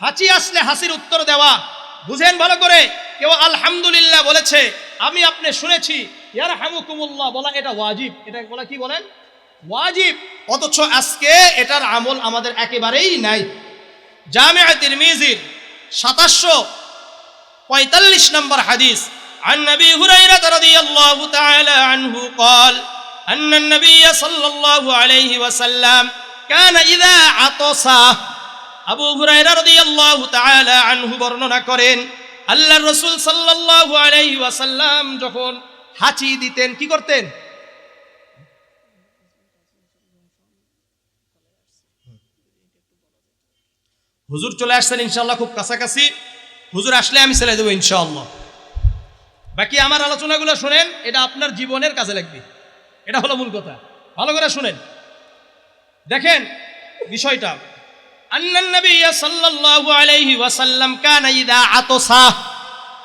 হাঁচি আসলে হাসির উত্তর দেওয়া বুঝেন ভালো করে কেউ আলহামদুলিল্লাহ বলেছে আমি আপনি শুনেছি ইয়ার হামুকুমুল্লাহ বলা এটা ওয়াজিব এটা বলা কি বলেন ওয়াজিব অথচ আজকে এটার আমল আমাদের একেবারেই নাই জামিয়া তিরমিজির সাতাশশো পঁয়তাল্লিশ নম্বর হাদিস عن أبي هريرة رضي الله تعالى عنه قال أن النبي صلى الله عليه وسلم كان إذا عطس আবু হুরায়রা আনহু বর্ণনা করেন, আল্লাহর রাসূল সাল্লাল্লাহু যখন হাঁচি দিতেন, কি করতেন? হুজুর চলে আসছেন ইনশাল্লাহ খুব কাছাকাছি। হুজুর আসলে আমি ছেড়ে দেবো ইনশাআল্লাহ। বাকি আমার আলোচনাগুলো শোনেন, এটা আপনার জীবনের কাজে লাগবে। এটা হলো মূল কথা। ভালো করে শুনেন। দেখেন বিষয়টা।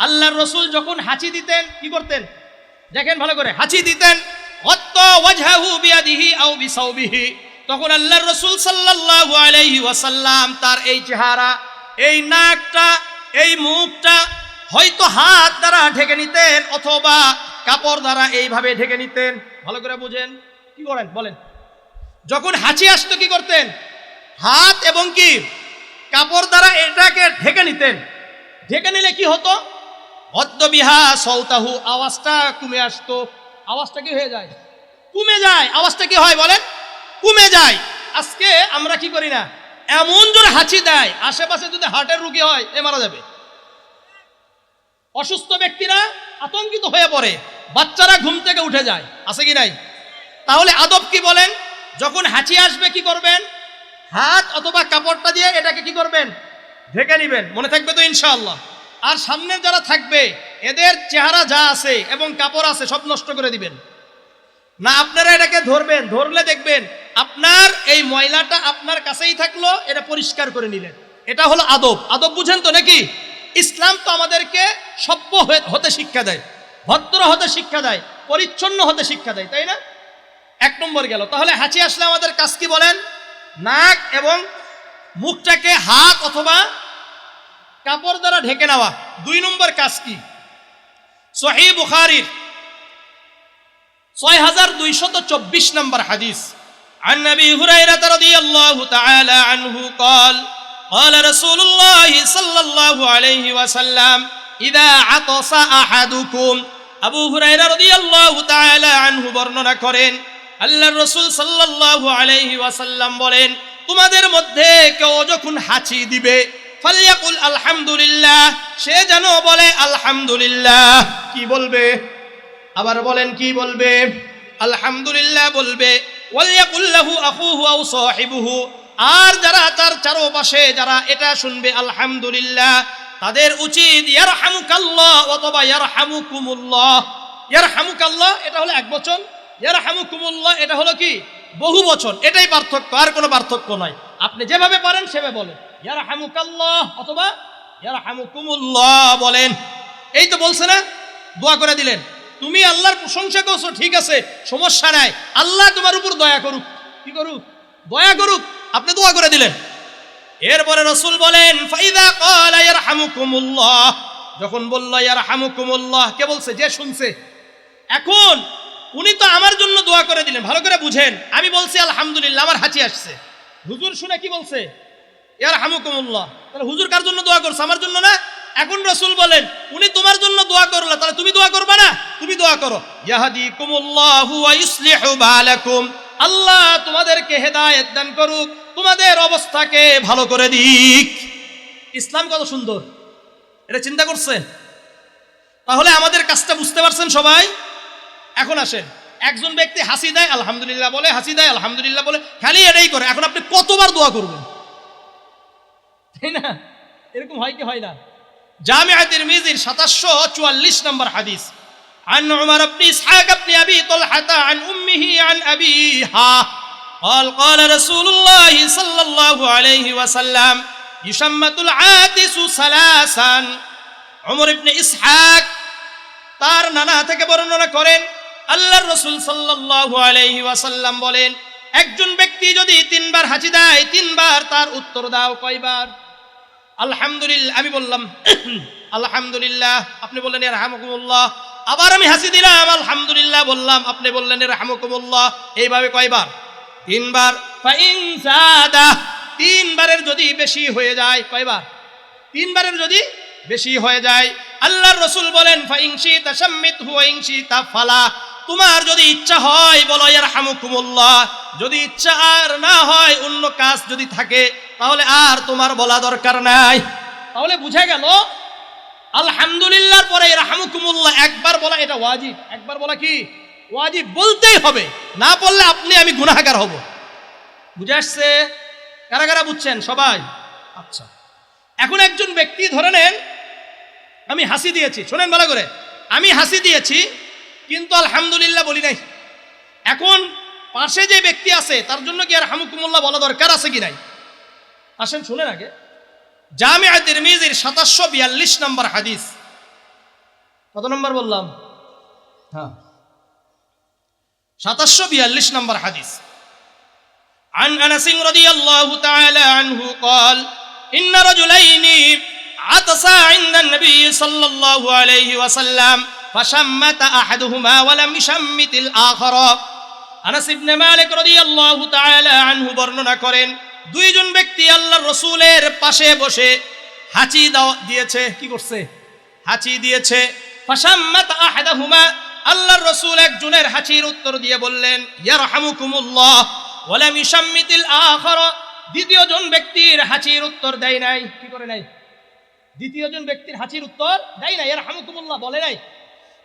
আল্লাহর রাসূল যখন হাঁচি দিতেন, কি করতেন? দেখেন ভালো করে, হাঁচি দিতেন তখন আল্লাহর রাসূল সাল্লাল্লাহু আলাইহি ওয়াসাল্লাম তার এই চেহারা, এই নাকটা, এই মুখটা হয়তো হাত দ্বারা ঢেকে নিতেন অথবা কাপড় দ্বারা এইভাবে ঢেকে নিতেন। ভালো করে বুঝেন, কি করেন? বলেন। যখন হাঁচি আসতো, কি করতেন? হাত এবং কি? কাপড় দ্বারা এটাকে ঢেকে নিতেন। ঢেকে নিলে কি হতো? অদ্যবিহা সৌতাহু, আওয়াজটা কমে আসতো। আওয়াজটা কি হয়ে যায়? কমে যায়। আওয়াজটা কি হয় বলেন? কমে যায়। আজকে আমরা কি করি না? এমন জোরে হাঁচি দেয়, আশেপাশে যদি হার্টের রুগী হয়, এ মারা যাবে। অসুস্থ ব্যক্তিরা আতঙ্কিত হয়ে পড়ে। বাচ্চারা ঘুম থেকে উঠে যায়। আছে কি নাই? তাহলে আদব কি বলেন? যখন হাঁচি আসবে কি করবেন? হাত অথবা কাপড়টা দিয়ে এটাকে কি করবেন? ঢেকে নিবেন। মনে থাকবে তো ইনশাআল্লাহ। আর সামনে যারা থাকবে, এদের চেহারা যা আছে এবং কাপড় আছে, সব নষ্ট করে দিবেন। না, আপনারা এটাকে ধরবেন। ধরলে দেখবেন, আপনার এই ময়লাটা আপনার কাছেই থাকল, এটা পরিষ্কার করে নিলেন। এটা হলো আদব। আদব বুঝেন তো নাকি? ইসলাম তো আমাদেরকে সভ্য হতে শিক্ষা দেয়। ভদ্র হতে শিক্ষা দেয়। পরিচ্ছন্ন হতে শিক্ষা দেয়, তাই না? এক নম্বর গেল। তাহলে হাঁচি আসলে আমাদের কাজ কি বলেন? নাক এবং মুখটাকে হাত অথবা কাপড় দ্বারা ঢেকে নেওয়া দুই নম্বর কাজ কি সহি বুখারির ছয় হাজার দুইশত চব্বিশ নম্বর হাদিস عن ابي هريره رضي الله تعالى عنه قال قال رسول الله صلى الله عليه وسلم اذا عطس احدكم আবু হুরায়রা রাদিয়াল্লাহু তাআলা আনহু বর্ণনা করেন আল্লাহর রসুল সাল্লাল্লাহু আলাইহি ওয়াসাল্লাম বলেন, তোমাদের মধ্যে কেউ যখন হাঁচি দিবে ফালিয়াকুল আলহামদুলিল্লাহ, সে যেন বলে আলহামদুলিল্লাহ। কি বলবে? আবার বলেন, কি বলবে? আলহামদুলিল্লাহ বলবে ওয়ালিয়াকুল্লাহু আখুহু আও সাহিবুহু। আর যারা তার চারপাশে যারা এটা শুনবে, আলহামদুলিল্লাহ তাদের উচিত, ইয়ারহামুকাল্লাহ অথবা ইয়ারহামুকুমুল্লাহ। ইয়ারহামুকাল্লাহ এটা হলো এক বচন। ইয়ারহামুকুমুল্লাহ, এটা হলো কি? বহু বচন, এটাই পার্থক্য, আর কোনো পার্থক্য নয় আপনি যেভাবে পারেন, সেভাবে বলেন। ইয়ারহামুকাল্লাহ অথবা ইয়ারহামুকুমুল্লাহ বলেন। এই তো বলছে না? দোয়া করে দিলেন। তুমি আল্লাহর প্রশংসা করছ, ঠিক আছে, সমস্যা নাই। আল্লাহ তোমার উপর দয়া করুক। কি করুক? দয়া করুক। আপনি দোয়া করে দিলেন। এরপরে রসুল বলেন, ফাইদা ক্বালা ইয়ারহামুকুমুল্লাহ। যখন বলল, ইয়ারহামুকুমুল্লাহ, কে বলছে? যে শুনছে। এখন উনি তো আমার জন্য দোয়া করে দিলেন, ভালো করে বুঝেন। আমি বলছি, আলহামদুলিল্লাহ, আমার হাঁচি আসছে। হুজুর শুনে কি বলছে? ইয়ার হামুকুমুল্লাহ তাহলে হুজুর কার জন্য দোয়া করছে? আমার জন্য না? এখন রসুল বলেন, উনি তোমার জন্য দোয়া করল, তাহলে তুমি দোয়া করবে না? তুমি দোয়া করো। আল্লাহ তোমাদেরকে হেদায়েত দান করুক, তোমাদের অবস্থাকে ভালো করে দিক। ইসলাম কত সুন্দর, এটা চিন্তা করছেন তাহলে আমাদের কাজটা বুঝতে পারছেন সবাই? এখন আসেন একজন ব্যক্তি হাসি দেয় আলহামদুলিল্লাহ বলে হাসি দেয় আলহামদুলিল্লাহ বলে খালি এটাই করে এখন আপনি কতবার দোয়া করবেন তাই না এরকম হয় কি হয় না জামিয়া তিরমিজির 744 নম্বর হাদিস عن عمر بن إسحاق بن أبي طلحة عن أمه عن أبيها قال قال رسول الله صلى الله عليه وسلم يشمت العاتس ثلاثا عمر بن إسحاق তার নানা থেকে বর্ণনা করেন আল্লাহর রসুল সাল্লাল্লাহু আলাইহি ওয়াসাল্লাম বলেন, একজন ব্যক্তি যদি তিনবার হাঁচি দেয়, তিনবার তার উত্তর দাও কয়বার? আলহামদুলিল্লাহ, আমি বললাম, আলহামদুলিল্লাহ, আপনি বললেন রাহমকুমুল্লাহ আবার আমি হাসি দিলাম, আলহামদুলিল্লাহ বললাম, আপনি বললেন রাহমকুমুল্লাহ এইভাবে কয়বার? তিনবার। তিনবারের যদি বেশি হয়ে যায়, কয়বার? তিনবারের যদি বেশি হয়ে যায়, আল্লাহর রসুল বলেন ফাইংশি তাসাম্মিত হুয়াইংশি তা ফালা তোমার যদি ইচ্ছা হয়, বলো ইয়ার হামুকুমুল্লাহ যদি ইচ্ছা আর না হয়, অন্য কাজ যদি থাকে, তাহলে আর তোমার বলা দরকার নাই। তাহলে বুঝা গেল? আলহামদুলিল্লাহর পরে রাহমুকুমুল্লাহ একবার বলা, এটা ওয়াজিব। একবার বলা কি? ওয়াজিব বলতেই হবে। না বললে আপনি, আমি গুনাহগার হব। বুঝে আসছে? কারা কারা বুঝছেন? সবাই? আচ্ছা। এখন একজন ব্যক্তি, ধরে নেন, আমি হাসি দিয়েছি। শোনেন ভালো করে। আমি হাসি দিয়েছি কিন্তু আলহামদুলিল্লাহ বলি নাই এখন পাশে যে ব্যক্তি আছে তার জন্য কি আর হামুকুমুল্লাহ বলা দরকার আছে কি নাই আসেন শুনেন আগে জামিয়া তিরমিজির সাতাশশো বিয়াল্লিশ নম্বর হাদিস কত নম্বর বললাম হ্যাঁ সাতাশশো বিয়াল্লিশ নম্বর হাদিস عن انس رضي الله تعالى عنه قال ان رجلين عطسا عند النبي صلى الله عليه وسلم فشمت احدهما ولم يشمت الاخر আনাস ইবনে মালিক রাদিয়াল্লাহু তাআলা আনহু বর্ণনা করেন দুইজন ব্যক্তি আল্লাহর রসুলের পাশে বসে হাঁচি দাও দিয়েছে কি করছে হাঁচি দিয়েছে ফাশাম্মাত আহাদাহুমা আল্লাহর রসুল একজনের হাঁচির উত্তর দিয়ে বললেন ইয়ারহামুকুমুল্লাহ ওয়ালাম ইউসাম্মিতিল আখার দ্বিতীয় জন ব্যক্তির হাঁচির উত্তর দেয় নাই কি করে নাই দ্বিতীয় জন ব্যক্তির হাঁচির উত্তর দেয় নাই ইয়ারহামুকুমুল্লাহ বলে নাই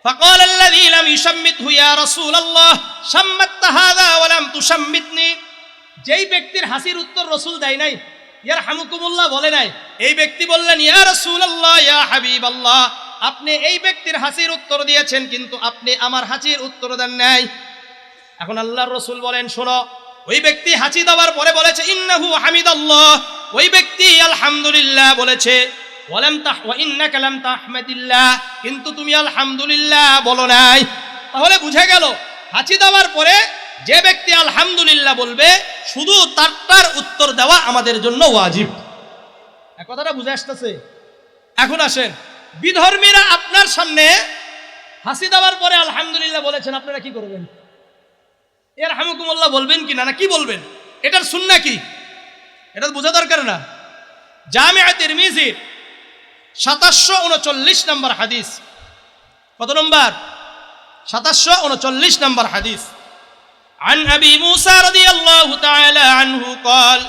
فقال الذي لم يشمته يا رسول الله شمت هذا ولم تشمتني যেই ব্যক্তির হাসির উত্তর রসুল দেয় নাই ইয়ার হামুকুমুল্লাহ বলে নাই এই ব্যক্তি বললেন ইয়া রসুল আল্লাহ ইয়া হাবিব আল্লাহ আপনি এই ব্যক্তির হাসির উত্তর দিয়েছেন কিন্তু আপনি আমার হাসির উত্তর দেন নাই এখন আল্লাহর রসুল বলেন শোনো ওই ব্যক্তি হাসি দেওয়ার পরে বলেছে ইন্নাহু হামিদ আল্লাহ ওই ব্যক্তি আলহামদুলিল্লাহ বলেছে ওয়ালাম তাহ, ওয়া ইন্নাকা লাম তাহমাদিল্লাহ। কিন্তু তুমি আলহামদুলিল্লাহ বলো নাই। তাহলে বুঝে গেল হাঁচি দেওয়ার পরে যে ব্যক্তি আলহামদুলিল্লাহ বলবে, শুধু তারটার উত্তর দেওয়া আমাদের জন্য ওয়াজিব। এ কথাটা বুঝে আসতেছে? এখন আসেন, বিধর্মীরা আপনার সামনে হাসি দেওয়ার পরে আলহামদুলিল্লাহ বলেছেন, আপনারা কি করবেন? এর হামুকুমুল্লাহ বলবেন কি না না কি বলবেন? এটার সুন্না কি? এটা বোঝা দরকার না। জামিয়া তিরমিজির সাতাশশো উনচল্লিশ নম্বর হাদিস কত নম্বর সাতাশশো উনচল্লিশ নম্বর হাদিস عن أبي موسى رضي الله تعالى عنه قال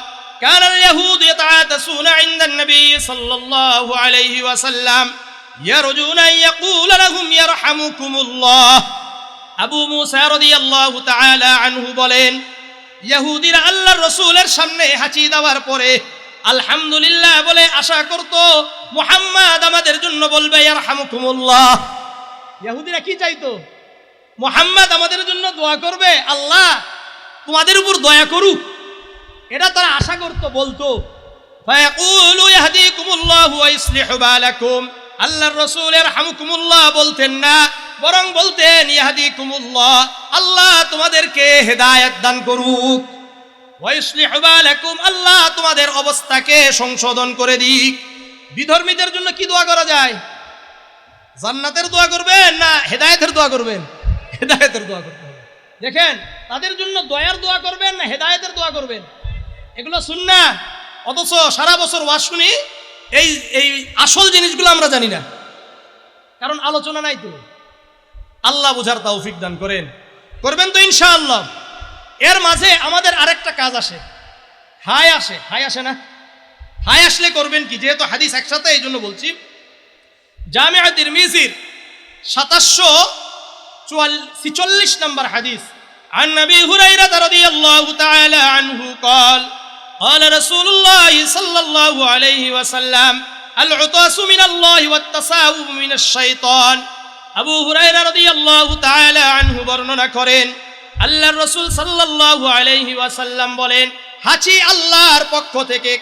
كان اليهود يتعاتسون عند النبي صلى الله عليه وسلم يرجون أن يقول لهم يرحمكم الله আবু মুসা রাদিয়াল্লাহু তাআলা আনহু বলেন ইহুদিরা আল্লাহর রাসূলের সামনে হাঁচি দেওয়ার পরে আলহামদুলিল্লাহ বলে আশা করত মুহাম্মদ আমাদের জন্য বলবে ইয়ারহামুকুমুল্লাহ। ইহুদিরা কি চাইতো? মুহাম্মদ আমাদের জন্য দোয়া করবে আল্লাহ তোমাদের উপর দয়া করুক। এটা তারা আশা করতো বলতো। আল্লাহর রাসূলের হামুকুমুল্লাহ বলতেন না বরং বলতেন ইয়াহদিকুমুল্লাহ আল্লাহ তোমাদেরকে হেদায়ত দান করুক। আল্লাহ তোমাদের অবস্থাকে সংশোধন করে দিক। বিধর্মীদের জন্য কি দোয়া করা যায়? জান্নাতের দোয়া করবেন না হেদায়েতের দোয়া করবেন? হেদায়েতের দোয়া হবে। দেখেন, তাদের জন্য দয়ার দোয়া করবেন না হেদায়েতের দোয়া করবেন? এগুলো শুননা অথচ সারা বছর ওয়াজ শুনি, এই এই আসল জিনিসগুলো আমরা জানি না। কারণ আলোচনা নাই তো। আল্লাহ বুঝার তৌফিক দান করেন। করবেন তো ইনশাআল্লাহ। এর মাঝে আমাদের আরেকটা কাজ আসে হাই আসে হাই আসে না হাই আসলে করবেন কি যেহেতু হাদিস একসাথে এই জন্য বলছি জামিয়া তিরমিজির সাতাশশো ছিচল্লিশ নম্বর হাদিস عن ابي هريره رضي الله تعالى عنه قال قال رسول الله صلى الله عليه وسلم العطاس من الله والتصاوب من الشيطان আবু হুরায়রা রাদিয়াল্লাহু তাআলা আনহু বর্ণনা করেন আল্লাহর রসুল সাল্লাহ আলাইহি ওয়াসাল্লাম বলেন হাঁচি আল্লাহর পক্ষ থেকে